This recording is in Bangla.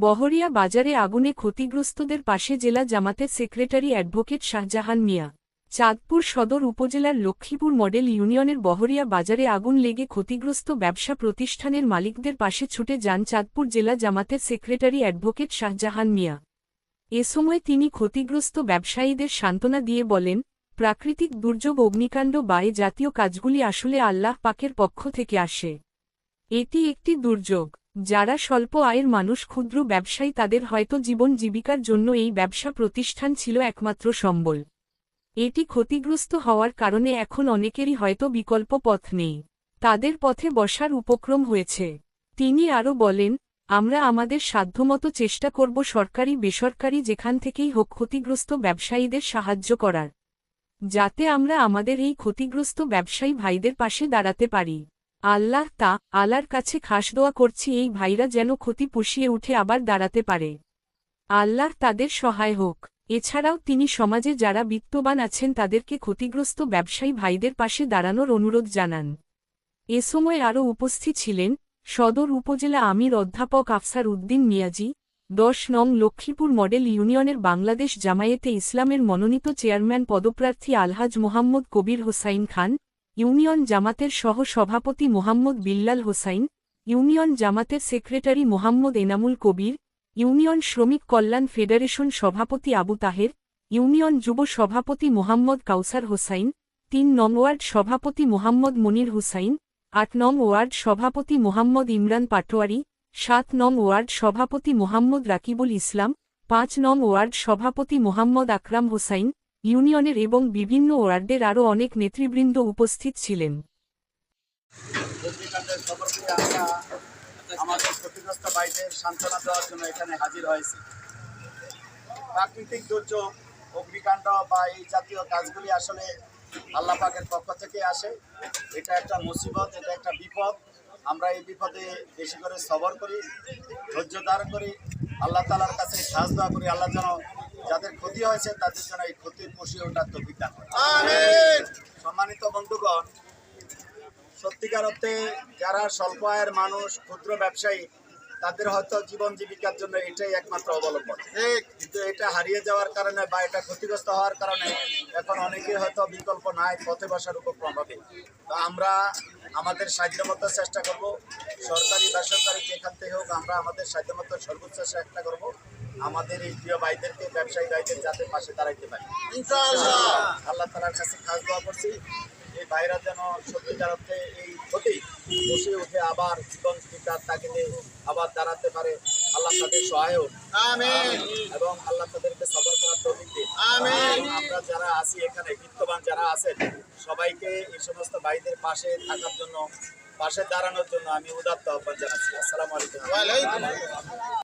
বহরিয়া বাজারে আগুনে ক্ষতিগ্রস্তদের পাশে জেলা জামাতের সেক্রেটারি অ্যাডভোকেট শাহজাহান মিয়া। চাঁদপুর সদর উপজেলার লক্ষ্মীপুর মডেল ইউনিয়নের বহরিয়া বাজারে আগুন লেগে ক্ষতিগ্রস্ত ব্যবসা প্রতিষ্ঠানের মালিকদের পাশে ছুটে যান চাঁদপুর জেলা জামাতের সেক্রেটারি অ্যাডভোকেট শাহজাহান মিয়া। এ সময় তিনি ক্ষতিগ্রস্ত ব্যবসায়ীদের সান্ত্বনা দিয়ে বলেন, প্রাকৃতিক দুর্যোগ, অগ্নিকাণ্ড বা জাতীয় কাজগুলি আসলে আল্লাহ পাকের পক্ষ থেকে আসে। এটি একটি দুর্যোগ। যারা স্বল্প আয়ের মানুষ ক্ষুদ্র ব্যবসায়ী তাদের হয়তো জীবন জীবিকার জন্য এই ব্যবসা প্রতিষ্ঠান ছিল একমাত্র সম্বল। এটি ক্ষতিগ্রস্ত হওয়ার কারণে এখন অনেকেরই হয়তো বিকল্প পথ নেই। তাদের পথে বসার উপক্রম হয়েছে। তিনি আরও বলেন, আমরা আমাদের সাধ্যমতো চেষ্টা করব সরকারি, বেসরকারি যেখান থেকেই হোক ক্ষতিগ্রস্ত ব্যবসায়ীদের সাহায্য করার। যাতে আমরা আমাদের এই ক্ষতিগ্রস্ত ব্যবসায়ী ভাইদের পাশে দাঁড়াতে পারি। আল্লাহ তা আলার কাছে খাস দোয়া করছি, এই ভাইরা যেন ক্ষতি পুষিয়ে উঠে আবার দাঁড়াতে পারে। আল্লাহ তাদের সহায় হোক। এছাড়াও তিনি সমাজে যারা বিত্তবান আছেন, তাদেরকে ক্ষতিগ্রস্ত ব্যবসায়ী ভাইদের পাশে দাঁড়ানোর অনুরোধ জানান। এ সময় আরও উপস্থিত ছিলেন সদর উপজেলা আমির অধ্যাপক আফসার উদ্দিন মিয়াজি, দশ নং লক্ষ্মীপুর মডেল ইউনিয়নের বাংলাদেশ জামায়েতে ইসলামের মনোনীত চেয়ারম্যান পদপ্রার্থী আলহাজ মোহাম্মদ কবির হোসাইন খান ইউনিয়ন জামাতের সহ সভাপতি মোহাম্মদ বিল্লাল হোসাইন, ইউনিয়ন জামাতের সেক্রেটারি মোহাম্মদ এনামুল কবির, ইউনিয়ন শ্রমিক কল্যাণ ফেডারেশন সভাপতি আবু তাহের, ইউনিয়ন যুব সভাপতি মোহাম্মদ কাউসার হোসাইন, তিন নং ওয়ার্ড সভাপতি মোহাম্মদ মনির হুসাইন, আট নং ওয়ার্ড সভাপতি মোহাম্মদ ইমরান পাটোয়ারি, সাত নং ওয়ার্ড সভাপতি মোহাম্মদ রাকিবুল ইসলাম, পাঁচ নং ওয়ার্ড সভাপতি মোহাম্মদ আকরাম হোসাইন ইউনিয়নের এবং বিভিন্ন ওয়ার্ডের আরও অনেক নেতৃবৃন্দ উপস্থিত ছিলেন। আমাদের ক্ষতিগ্রস্ত ভাইদের সান্ত্বনা দেওয়ার জন্য এখানে হাজির হয়েছি। প্রাকৃতিক দুর্যোগ, অগ্নিকাণ্ড বা এই জাতীয় কাজগুলি আসলে আল্লাহ পাকের পক্ষ থেকে আসে। এটা একটা মুসিবত, এটা একটা বিপদ। আমরা এই বিপদে বেশি করে সবর করি, ধৈর্য ধারণ করি। আল্লাহ তালার কাছে সাজ দোয়া করি, আল্লাহ যেন যাদের ক্ষতি হয়েছে তাদের জন্য এই ক্ষতি পুষিয়ে ওঠার দান করেন। সম্মানিত বন্ধুগণ সত্যিকার অর্থে যারা স্বল্প আয়ের মানুষ ক্ষুদ্র ব্যবসায়ী তাদের হয়তো জীবন জীবিকার জন্য এটাই একমাত্র অবলম্বন। কিন্তু এটা হারিয়ে যাওয়ার কারণে বা এটা ক্ষতিগ্রস্ত হওয়ার কারণে এখন অনেকের হয়তো বিকল্প নাই পথে বসার উপক্রম হবে। তো আমরা আমাদের সাধ্যমতো চেষ্টা করব সরকারি বেসরকারি যেখান থেকে হোক আমরা আমাদের সাধ্যমতো সর্বোচ্চ চেষ্টা করব। আমাদের এই প্রিয় ভাইদেরকে ব্যবসায়ী ভাইদের যাতে পাশে দাঁড়াইতে পারি। আল্লাহ তালার কাছে খাস দোয়া করছি এই ভাইরা যেন সত্যিকার অর্থে এই ক্ষতি বসে উঠে আবার জীবন জীবিকার তাগিদে আবার দাঁড়াতে পারে আল্লাহ তাদের সহায়ক এবং আল্লাহ তাদেরকে সবর করার তৌফিক দিন আমরা যারা আছি এখানে বিত্তবান যারা আছেন সবাইকে এই সমস্ত ভাইদের পাশে থাকার জন্য পাশে দাঁড়ানোর জন্য আমি উদাত্ত আহ্বান জানাচ্ছি। আসসালামু আলাইকুম।